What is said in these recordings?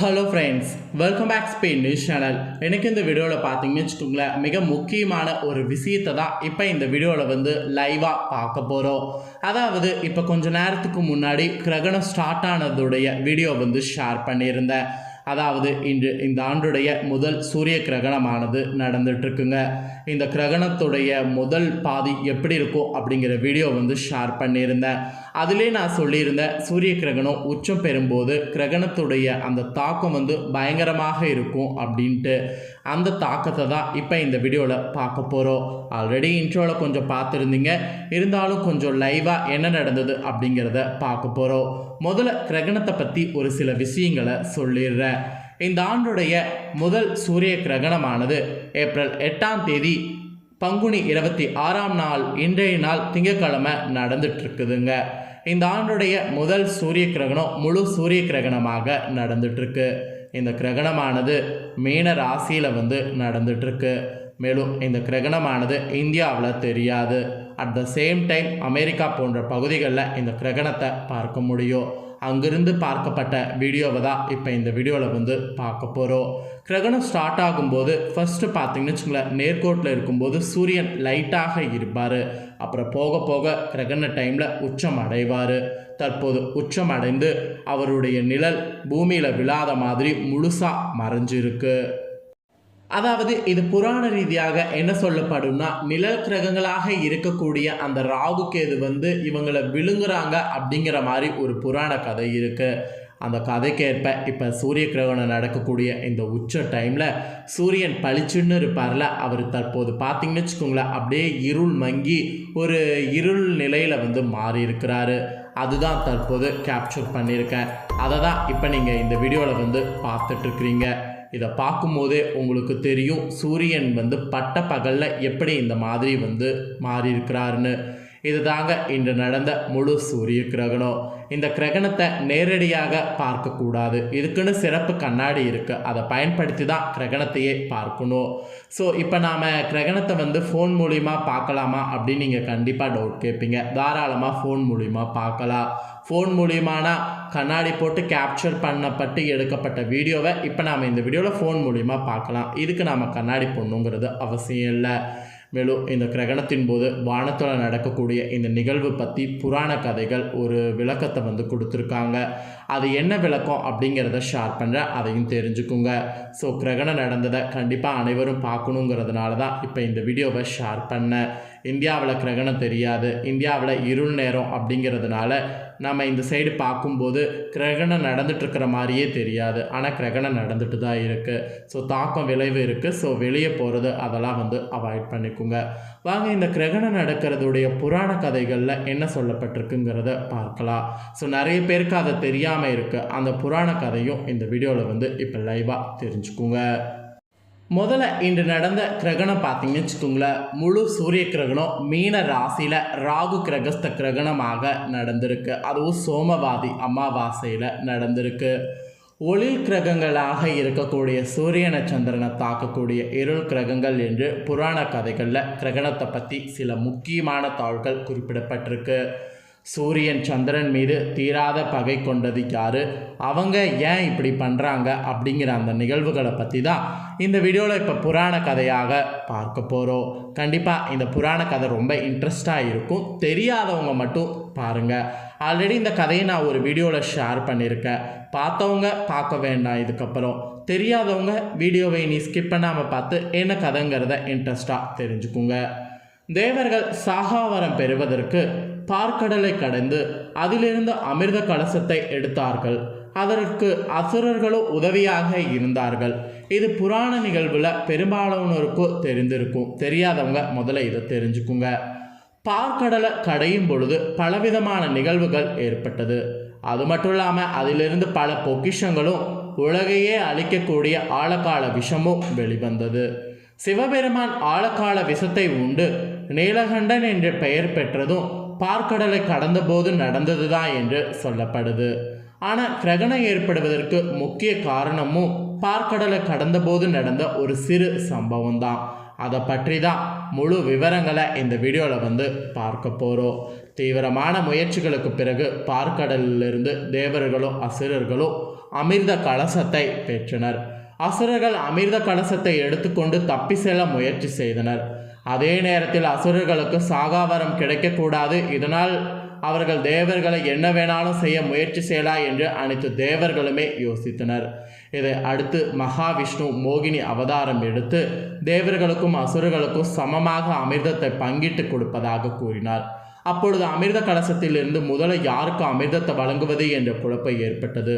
Hello friends welcome back Spain news channel எனக்கு இந்த வீடியோவில் பார்த்தீங்கன்னு வச்சுக்கோங்களேன் மிக முக்கியமான ஒரு விஷயத்தை தான் இப்போ இந்த வீடியோவில் வந்து லைவாக பார்க்க போகிறோம் அதாவது இப்போ கொஞ்ச நேரத்துக்கு முன்னாடி கிரகணம் ஸ்டார்ட் ஆனதுடைய வீடியோ வந்து ஷேர் பண்ணியிருந்தேன். அதாவது இன்று இந்த ஆண்டுடைய முதல் சூரிய கிரகணமானது நடந்துட்டுருக்குங்க இந்த கிரகணத்துடைய முதல் பாதி எப்படி இருக்கும் அப்படிங்கிற வீடியோ வந்து ஷேர் பண்ணியிருந்தேன். அதிலே நான் சொல்லியிருந்தேன் சூரிய கிரகணம் உச்சம் பெறும்போது கிரகணத்துடைய அந்த தாக்கம் வந்து பயங்கரமாக இருக்கும் அப்படின்ட்டு அந்த தாக்கத்தை தான் இப்போ இந்த வீடியோவில் பார்க்க போகிறோம். ஆல்ரெடி இன்ட்ரோவில் கொஞ்சம் பார்த்துருந்தீங்க. இருந்தாலும் கொஞ்சம் லைவாக என்ன நடந்தது அப்படிங்கிறத பார்க்க போகிறோம். முதல்ல கிரகணத்தை பற்றி ஒரு சில விஷயங்களை சொல்லிடுறேன். இந்த ஆண்டுடைய முதல் சூரிய கிரகணமானது ஏப்ரல் எட்டாம் தேதி பங்குனி இருபத்தி ஆறாம் நாள் இன்றைய நாள் திங்கக்கிழமை நடந்துட்டுருக்குதுங்க. இந்த ஆண்டுடைய முதல் சூரிய கிரகணம் முழு சூரிய கிரகணமாக நடந்துட்டுருக்கு. இந்த கிரகணமானது மீன ராசியில் வந்து நடந்துட்டுருக்கு. மேலும் இந்த கிரகணமானது இந்தியாவில் தெரியாது. At the same time America போன்ற பகுதிகளில் இந்த கிரகணத்தை பார்க்க முடியும். அங்கிருந்து பார்க்கப்பட்ட வீடியோவை தான் இப்போ இந்த வீடியோவில் வந்து பார்க்க போகிறோம். கிரகணம் ஸ்டார்ட் ஆகும்போது ஃபஸ்ட்டு பார்த்தீங்கன்னு வச்சுங்களேன் நேர்கோட்டில் இருக்கும்போது சூரியன் லைட்டாக இருப்பார். அப்புறம் போக போக கிரகண டைமில் உச்சம் அடைவார். தற்போது உச்சம் அடைந்து அவருடைய நிழல் பூமியில் விழாத மாதிரி முழுசாக மறைஞ்சிருக்கு. அதாவது இது புராண ரீதியாக என்ன சொல்லப்படும்னா நிழல் கிரகங்களாக இருக்கக்கூடிய அந்த ராகு கேது வந்து இவங்களை விழுங்குறாங்க அப்படிங்கிற மாதிரி ஒரு புராண கதை இருக்குது அந்த கதைக்கேற்ப இப்போ சூரிய கிரகணம் நடக்கக்கூடிய இந்த உச்ச டைமில் சூரியன் பளிச்சுன்னு இருப்பார்ல அவர் தற்போது பார்த்தீங்கன்னு வச்சுக்கோங்களேன் அப்படியே இருள் மங்கி ஒரு இருள் நிலையில் வந்து மாறி இருக்கிறாரு. அதுதான் தற்போது கேப்சர் பண்ணியிருக்கேன். அதை தான் இப்போ நீங்கள் இந்த வீடியோவில் வந்து பார்த்துட்ருக்குறீங்க இதை பார்க்கும்போதே உங்களுக்கு தெரியும். சூரியன் வந்து பட்ட பகலில் எப்படி இந்த மாதிரி வந்து மாறி இருக்கிறாருன்னு இது தாங்க இன்று நடந்த முழு சூரிய கிரகணம். இந்த கிரகணத்தை நேரடியாக பார்க்கக்கூடாது. இதுக்குன்னு சிறப்பு கண்ணாடி இருக்குது அதை பயன்படுத்தி தான் கிரகணத்தையே பார்க்கணும். ஸோ இப்போ நாம் கிரகணத்தை வந்து ஃபோன் மூலிமா பார்க்கலாமா அப்படின்னு நீங்கள் கண்டிப்பாக டவுட் கேட்பீங்க. தாராளமாக ஃபோன் மூலிமா பார்க்கலாம். ஃபோன் மூலியமானா கண்ணாடி போட்டு கேப்சர் பண்ணப்பட்டு எடுக்கப்பட்ட வீடியோவை இப்போ நாம் இந்த வீடியோவில் ஃபோன் மூலிமா பார்க்கலாம். இதுக்கு நாம் கண்ணாடி போடணுங்கிறது அவசியம் இல்லை. மேலும் இந்த கிரகணத்தின் போது வானத்தில் நடக்கக்கூடிய இந்த நிகழ்வு பற்றி புராண கதைகள் ஒரு விளக்கத்தை வந்து கொடுத்துருக்காங்க. அது என்ன விளக்கம் அப்படிங்கிறத ஷேர் பண்ணுறேன் அதையும் தெரிஞ்சுக்குங்க. ஸோ கிரகணம் நடந்ததை கண்டிப்பாக அனைவரும் பார்க்கணுங்கிறதுனால தான் இப்போ இந்த வீடியோவை ஷேர் பண்ணேன். இந்தியாவில் கிரகணம் தெரியாது. இந்தியாவில் இருள் நேரம் அப்படிங்கிறதுனால நம்ம இந்த சைடு பார்க்கும்போது கிரகணம் நடந்துட்டுருக்கிற மாதிரியே தெரியாது. ஆனால் கிரகணம் நடந்துட்டு தான் இருக்குது ஸோ தாக்கம் விளைவு இருக்குது ஸோ வெளியே போகிறது அதெல்லாம் வந்து அவாய்ட் பண்ணிக்கோங்க. வாங்க இந்த கிரகணம் நடக்கிறதுடைய புராண கதைகளில் என்ன சொல்லப்பட்டிருக்குங்கிறத பார்க்கலாம். ஸோ நிறைய பேருக்கு அதை தெரியாமல் இருக்குது அந்த புராண கதையும் இந்த வீடியோவில் வந்து இப்போ லைவாக தெரிஞ்சுக்குங்க. முதல்ல இன்று நடந்த கிரகணம் பார்த்தீங்கன்னு வச்சுக்கோங்களேன். முழு சூரிய கிரகணம் மீன ராசியில் ராகு கிரகஸ்த கிரகணமாக நடந்திருக்கு. அதுவும் சோமவாதி அமாவாசையில் நடந்திருக்கு. ஒளிர் கிரகங்களாக இருக்கக்கூடிய சூரியன சந்திரனை தாக்கக்கூடிய இருள் கிரகங்கள் என்று புராண கதைகளில் கிரகணத்தை பற்றி சில முக்கியமான தாள்கள் குறிப்பிடப்பட்டிருக்கு. சூரியன் சந்திரன் மீது தீராத பகை கொண்டது யாரு? அவங்க ஏன் இப்படி பண்ணுறாங்க அப்படிங்கிற அந்த நிகழ்வுகளை பற்றி தான் இந்த வீடியோவில் இப்போ புராண கதையாக பார்க்க போகிறோம் கண்டிப்பாக இந்த புராண கதை ரொம்ப இன்ட்ரெஸ்டாக இருக்கும். தெரியாதவங்க மட்டும் பாருங்கள் ஆல்ரெடி இந்த கதையை நான் ஒரு வீடியோவில் ஷேர் பண்ணியிருக்கேன். பார்த்தவங்க பார்க்க வேண்டாம் இதுக்கப்புறம். தெரியாதவங்க வீடியோவை நீ ஸ்கிப் பண்ணாமல் பார்த்து என்ன கதைங்கிறத இன்ட்ரெஸ்டாக தெரிஞ்சுக்குங்க. தேவர்கள் சாகாவரம் பெறுவதற்கு பார்க்கடலை கடந்து அதிலிருந்து அமிர்த கலசத்தை எடுத்தார்கள். அதற்கு அசுரர்களும் உதவியாக இருந்தார்கள். இது புராண நிகழ்வில் பெரும்பாலானோருக்கும் தெரிந்திருக்கும். தெரியாதவங்க முதல்ல இதை தெரிஞ்சுக்குங்க. பார்க்கடலை கடையும் பொழுது பலவிதமான நிகழ்வுகள் ஏற்பட்டது. அது மட்டும் இல்லாமல் அதிலிருந்து பல பொக்கிஷங்களும் உலகையே அழிக்கக்கூடிய ஆழக்கால விஷமும் வெளிவந்தது. சிவபெருமான் ஆழக்கால விஷத்தை உண்டு. நீலகண்டன் என்ற பெயர் பெற்றதும் பார்க்கடலை கடந்தபோது நடந்ததுதான் என்று சொல்லப்படுது. ஆனால் கிரகணம் ஏற்படுவதற்கு முக்கிய காரணமும் பார்க்கடலை கடந்தபோது நடந்த ஒரு சிறு சம்பவம் தான் அதை பற்றி தான் முழு விவரங்களை இந்த வீடியோவில் வந்து பார்க்க போகிறோம் தீவிரமான முயற்சிகளுக்கு பிறகு பார்க்கடலிலிருந்து தேவர்களும் அசுரர்களும் அமிர்த கலசத்தை பெற்றனர். அசுரர்கள் அமிர்த கலசத்தை எடுத்துக்கொண்டு தப்பி செல்ல முயற்சி செய்தனர். அதே நேரத்தில் அசுரர்களுக்கு சாகாவரம் கிடைக்கக்கூடாது. இதனால் அவர்கள் தேவர்களை என்ன வேணாலும் செய்ய முயற்சி செய்யலாம் என்று அனைத்து தேவர்களுமே யோசித்தனர். இதை அடுத்து மகாவிஷ்ணு மோகினி அவதாரம் எடுத்து தேவர்களுக்கும் அசுரர்களுக்கும் சமமாக அமிர்தத்தை பங்கிட்டு கொடுப்பதாக கூறினார். அப்பொழுது அமிர்த கலசத்திலிருந்து முதலில் யாருக்கு அமிர்தத்தை வழங்குவது என்ற குழப்பம் ஏற்பட்டது.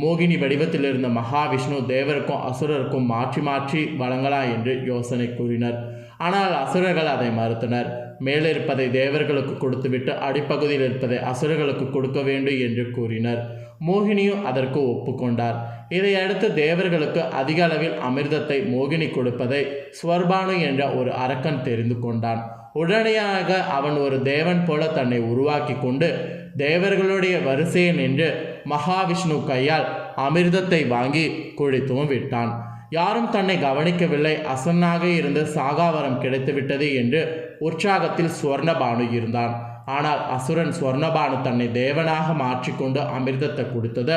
மோகினி வடிவத்தில் இருந்த மகாவிஷ்ணு தேவருக்கும் அசுரருக்கும் மாற்றி மாற்றி வழங்கலாம் என்று யோசனை கூறினர். ஆனால் அசுரர்கள் அதை மறுத்தனர். மேலே இருப்பதை தேவர்களுக்கு கொடுத்துவிட்டு அடிப்பகுதியில் இருப்பதை அசுரர்களுக்கு கொடுக்க வேண்டும் என்று கூறினர். மோகினியும் அதற்கு ஒப்புக்கொண்டார். இதையடுத்து தேவர்களுக்கு அதிக அளவில் அமிர்தத்தை மோகினி கொடுப்பதை ஸ்வர்பானு என்ற ஒரு அரக்கன் தெரிந்து கொண்டான். உடனடியாக அவன் ஒரு தேவன் போல தன்னை உருவாக்கி கொண்டு தேவர்களுடைய வரிசையில் நின்று மகாவிஷ்ணு கையால் அமிர்தத்தை வாங்கி குழித்தும் விட்டான். யாரும் தன்னை கவனிக்கவில்லை. அசன்னாக இருந்து சாகாவரம் கிடைத்துவிட்டது என்று உற்சாகத்தில் சுவர்ணபானு இருந்தான். ஆனால் அசுரன் சுவர்ணபானு தன்னை தேவனாக மாற்றிக்கொண்டு அமிர்தத்தை கொடுத்தது.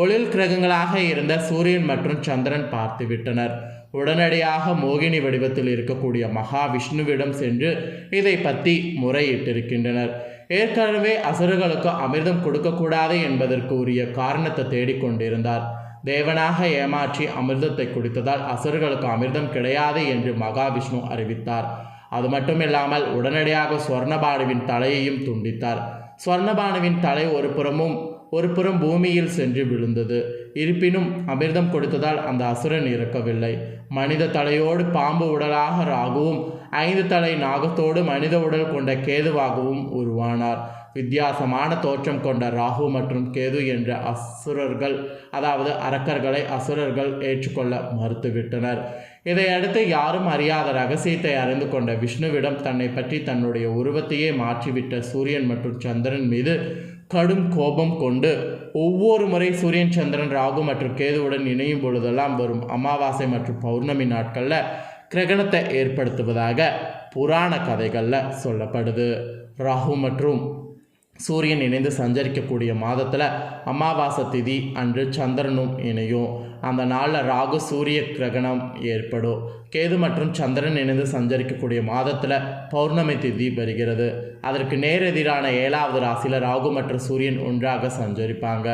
ஒளில் கிரகங்களாக இருந்த சூரியன் மற்றும் சந்திரன் பார்த்து விட்டனர் உடனடியாக மோகினி வடிவத்தில் இருக்கக்கூடிய மகாவிஷ்ணுவிடம் சென்று இதை பற்றி முறையிட்டிருக்கின்றனர். ஏற்கனவே அசுரர்களுக்கு அமிர்தம் கொடுக்கக்கூடாது என்பதற்கு உரிய காரணத்தை தேடிக்கொண்டிருந்தார். தேவனாக ஏமாற்றி அமிர்தத்தை குடித்ததால் அசுரர்களுக்கு அமிர்தம் கிடையாது என்று மகாவிஷ்ணு அறிவித்தார். அது மட்டுமில்லாமல் உடனடியாக ஸ்வர்ணபானுவின் தலையையும் துண்டித்தார். ஸ்வர்ணபானுவின் தலை ஒரு புறமும் ஒரு புறம் பூமியில் சென்று விழுந்தது. இருப்பினும் அமிர்தம் கொடுத்ததால் அந்த அசுரன் இறக்கவில்லை. மனித தலையோடு பாம்பு உடலாக ராகுவும் ஐந்து தலை நாகத்தோடு மனித உடல் கொண்ட கேதுவாகவும் உருவானார். வித்தியாசமான தோற்றம் கொண்ட ராகு மற்றும் கேது என்ற அசுரர்கள் அதாவது அரக்கர்களை அசுரர்கள் ஏற்றுக்கொள்ள மறுத்துவிட்டனர். இதையடுத்து யாரும் அறியாத ரகசியத்தை அறிந்து கொண்ட விஷ்ணுவிடம் தன்னை பற்றி தன்னுடைய உருவத்தையே மாற்றிவிட்ட சூரியன் மற்றும் சந்திரன் மீது கடும் கோபம் கொண்டு ஒவ்வொரு முறை சூரியன் சந்திரன் ராகு மற்றும் கேதுவுடன் இணையும் பொழுதெல்லாம் வரும் அமாவாசை மற்றும் பௌர்ணமி நாட்களில் கிரகணத்தை ஏற்படுத்துவதாக புராண கதைகளில் சொல்லப்படுது. ராகு மற்றும் சூரியன் இணைந்து சஞ்சரிக்கக்கூடிய மாதத்தில் அமாவாசை திதி அன்று சந்திரனும் இணையும். அந்த நாளில் ராகு சூரிய கிரகணம் ஏற்படும். கேது மற்றும் சந்திரன் இணைந்து சஞ்சரிக்கக்கூடிய மாதத்தில் பௌர்ணமி திதி வருகிறது. அதற்கு நேரெதிரான ஏழாவது ராசியில் ராகு மற்றும் சூரியன் ஒன்றாக சஞ்சரிப்பாங்க.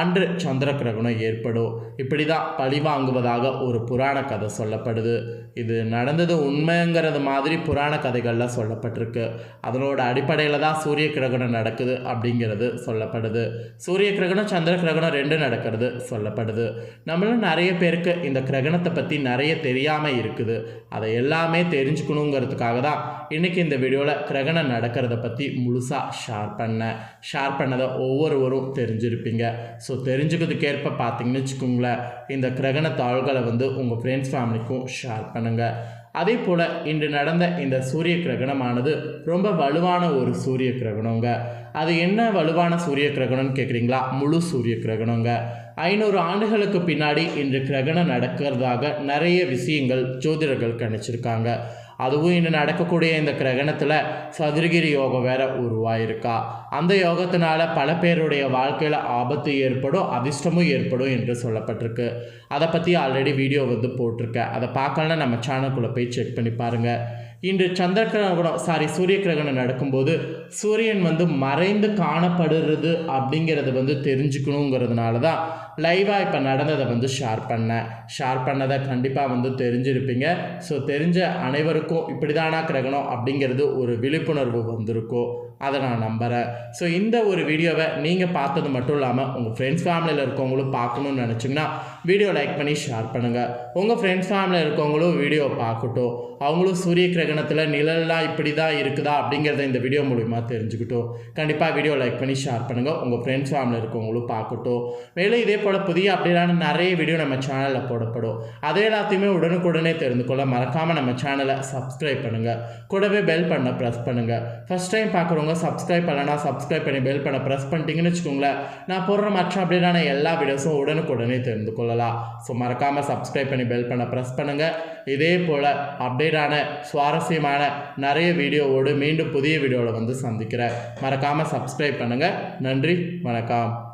அன்று சந்திர கிரகணம் ஏற்படும். இப்படி தான் பழி வாங்குவதாக ஒரு புராண கதை சொல்லப்படுது. இது நடந்தது உண்மைங்கிறது மாதிரி புராண கதைகளில் சொல்லப்பட்டிருக்கு. அதனோட அடிப்படையில் தான் சூரிய கிரகணம் நடக்குது அப்படிங்கிறது சொல்லப்படுது. சூரிய கிரகணம் சந்திர கிரகணம் ரெண்டு நடக்கிறது சொல்லப்படுது. நம்மளும் நிறைய பேருக்கு இந்த கிரகணத்தை பற்றி நிறைய தெரியாமல் இருக்குது. அதை எல்லாமே தெரிஞ்சுக்கணுங்கிறதுக்காக தான் இன்றைக்கி இந்த வீடியோவில் கிரகணம் நடக்கிறது அதை பற்றி முழுசாக ஷேர் பண்ணேன் ஷேர் பண்ணதை ஒவ்வொருவரும் தெரிஞ்சிருப்பீங்க. ஸோ தெரிஞ்சுக்கிறதுக்கேற்ப பார்த்தீங்கன்னு வச்சுக்கோங்களேன் இந்த கிரகண தாள்களை வந்து உங்கள் ஃப்ரெண்ட்ஸ் ஃபேமிலிக்கும் ஷேர் பண்ணுங்கள் அதே போல் இன்று நடந்த இந்த சூரிய கிரகணமானது ரொம்ப வலுவான ஒரு சூரிய கிரகணங்க. அது என்ன வலுவான சூரிய கிரகணம்னு கேட்குறீங்களா முழு சூரிய கிரகணங்க. ஐநூறு ஆண்டுகளுக்கு பின்னாடி இன்று கிரகணம் நடக்கிறதாக நிறைய விஷயங்கள் ஜோதிடர்கள் கணிச்சிருக்காங்க. அதுவும் இன்னும் நடக்கக்கூடிய இந்த கிரகணத்தில் சதுரகிரி யோகம் வேற உருவாயிருக்கா. அந்த யோகத்தினால பல பேருடைய வாழ்க்கையில் ஆபத்து ஏற்படும் அதிர்ஷ்டமும் ஏற்படும் என்று சொல்லப்பட்டிருக்கு. அதை பற்றி ஆல்ரெடி வீடியோ வந்து போட்டிருக்கேன். அதை பார்க்கலன்னா நம்ம சேனலுக்குள்ளே போய் செக் பண்ணி பாருங்கள் இன்று சந்திர கிரகணம் சாரி சூரிய கிரகணம் நடக்கும்போது சூரியன் வந்து மறைந்து காணப்படுறது அப்படிங்கிறது வந்து தெரிஞ்சுக்கணுங்கிறதுனால தான் லைவாக இப்போ நடந்ததை வந்து ஷேர் பண்ணேன். ஷேர் பண்ணதை கண்டிப்பாக வந்து தெரிஞ்சிருப்பீங்க. ஸோ தெரிஞ்ச அனைவருக்கும் இப்படி தானா கிரகணம் அப்படிங்கிறது ஒரு விழிப்புணர்வு வந்திருக்கும். அதை நான் நம்புகிறேன் ஸோ இந்த ஒரு வீடியோவை நீங்கள் பார்த்தது மட்டும் இல்லாமல் உங்கள் ஃப்ரெண்ட்ஸ் ஃபேமிலியில் இருக்கவங்களும் பார்க்கணுன்னு நினச்சிங்கன்னா வீடியோ லைக் பண்ணி ஷேர் பண்ணுங்கள் உங்கள் ஃப்ரெண்ட்ஸ் ஃபேமிலியில் இருக்கவங்களும் வீடியோ பார்க்கட்டும். அவங்களும் சூரிய கிரகணத்தில் நிழல்லாம் இப்படி தான் இருக்குதா அப்படிங்கிறத இந்த வீடியோ மூலிமா தெரிஞ்சுக்கிட்டோம். கண்டிப்பாக வீடியோ லைக் பண்ணி ஷேர் பண்ணுங்கள் உங்கள் ஃப்ரெண்ட்ஸ் ஃபேமிலியில் இருக்கவங்களும் பார்க்கட்டும். மேலும் இதே போல் புதிய அப்படியான நிறைய வீடியோ நம்ம சேனலில் போடப்படும். அதே எல்லாத்தையுமே உடனுக்குடனே தெரிந்து கொள்ள மறக்காமல் நம்ம சேனலை சப்ஸ்கிரைப் பண்ணுங்கள் கூடவே பெல் பண்ண ப்ரெஸ் பண்ணுங்கள் ஃபஸ்ட் டைம் பார்க்குறவங்க பண்ணிக்கோங்க சப்ஸ்கிரைப் பண்ணனா சப்ஸ்கிரைப் பண்ணி பெல் பண்ண ப்ரெஸ் பண்ணிட்டீங்கன்னு வச்சுக்கோங்களேன். நான் போடுற மற்ற அப்டேட்டான எல்லா வீடியோஸும் உடனுக்குடனே தெரிந்து கொள்ளலாம். ஸோ மறக்காமல் சப்ஸ்கிரைப் பண்ணி பெல் பண்ண ப்ரெஸ் பண்ணுங்கள் இதே போல் அப்டேட்டான சுவாரஸ்யமான நிறைய வீடியோவோடு மீண்டும் புதிய வீடியோவில் வந்து சந்திக்கிறேன். மறக்காமல் சப்ஸ்கிரைப் பண்ணுங்கள் நன்றி வணக்கம்.